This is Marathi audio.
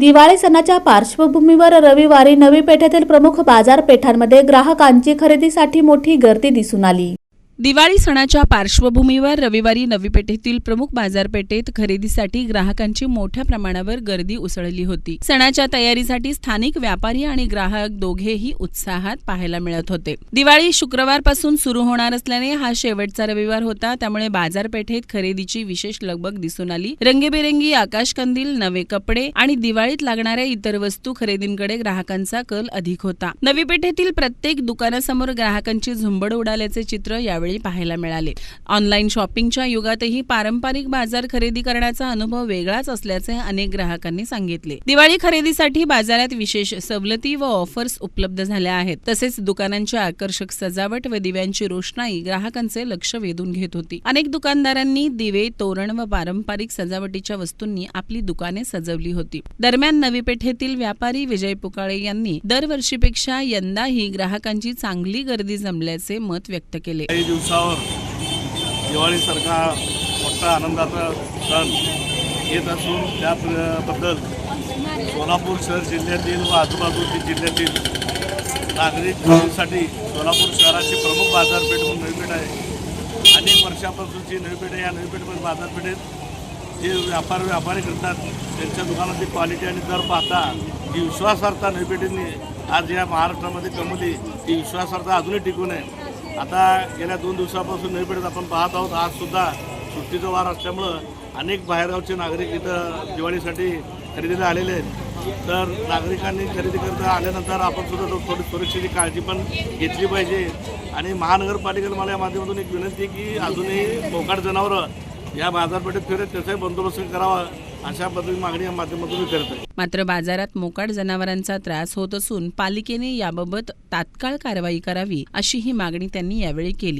दिवाळी सणाच्या पार्श्वभूमीवर रविवारी नवी पेठेतील प्रमुख बाजारपेठांमध्ये ग्राहकांची खरेदीसाठी मोठी गर्दी दिसून आली. दिवाळी सणाच्या पार्श्वभूमीवर रविवारी नवी पेठेतील प्रमुख बाजारपेठेत खरेदीसाठी ग्राहकांची मोठ्या प्रमाणावर गर्दी उसळली होती. सणाच्या तयारीसाठी स्थानिक व्यापारी आणि ग्राहक दोघेही उत्साहात पाहायला मिळत होते. दिवाळी शुक्रवारपासून सुरू होणार असल्याने हा शेवटचा रविवार होता. त्यामुळे बाजारपेठेत खरेदीची विशेष लगबग दिसून आली. रंगीबेरंगी आकाशकंदील नवे कपडे आणि दिवाळीत लागणाऱ्या इतर वस्तू खरेदींकडे ग्राहकांचा कल अधिक होता. नवी पेठेतील प्रत्येक दुकानासमोर ग्राहकांची झुंबड उडाल्याचे चित्र यावेळी पाहायला मिळाले. ऑनलाईन शॉपिंगच्या युगातही पारंपरिक बाजार खरेदी करण्याचा अनुभव वेगळाच असल्याचे अनेक ग्राहकांनी सांगितले. दिवाळी खरेदीसाठी बाजारात विशेष सवलती व ऑफर्स उपलब्ध झाल्या आहेत. तसेच दुकानांची आकर्षक सजावट व दिव्यांची रोषणाई ग्राहकांचे लक्ष वेधून घेत होती. अनेक दुकानदारांनी दिवे तोरण व पारंपरिक सजावटीच्या वस्तूंनी आपली दुकाने सजवली होती. दरम्यान नवी पेठेतील व्यापारी विजय पुकाळे यांनी दरवर्षीपेक्षा यंदाही ग्राहकांची चांगली गर्दी जमल्याचे मत व्यक्त केले. काही दिवसावर दिवाळीसारखा मोठा आनंदाचा सण येत असून त्याबद्दल सोलापूर शहर जिल्ह्यातील व आजूबाजूतील जिल्ह्यातील नागरिकांसाठी सोलापूर शहराची प्रमुख बाजारपेठ म्हणून नवीपेठ आहे. अनेक वर्षापासूनची नवीपेठ आहे. या नवीपेठ बाजारपेठेत जे व्यापार व्यापारी करतात त्यांच्या दुकानाची क्वालिटी आणि दर पाहता ही विश्वासार्हता नवीपेठेंनी आज या महाराष्ट्रामध्ये कमवली ती विश्वासार्हता अजूनही टिकून आहे. आता गेल्या दोन दिवसापासून नवीपेठेत आपण पाहत आहोत. आज सुद्धा सुट्टीचा वार असल्यामुळं अनेक बाहेरगावचे नागरिक इथं दिवाळीसाठी खरेदीला आलेले आहेत. तर नागरिकांनी खरेदी करता आल्यानंतर आपण सुद्धा थोडी सुरक्षेची काळजी पण घेतली पाहिजे. आणि महानगरपालिकेला मला या माध्यमातून एक विनंती आहे की अजूनही मोकाट जनावरं या बाजारपेठेत फिरत त्याचाही बंदोबस्त करावा. अशा पद्धतीची मागणी या माध्यमातून करत आहे. मात्र बाजारात मोकाट जनावरांचा त्रास होत असून पालिकेने याबाबत तात्काळ कारवाई करावी अशी ही मागणी त्यांनी यावेळी केली.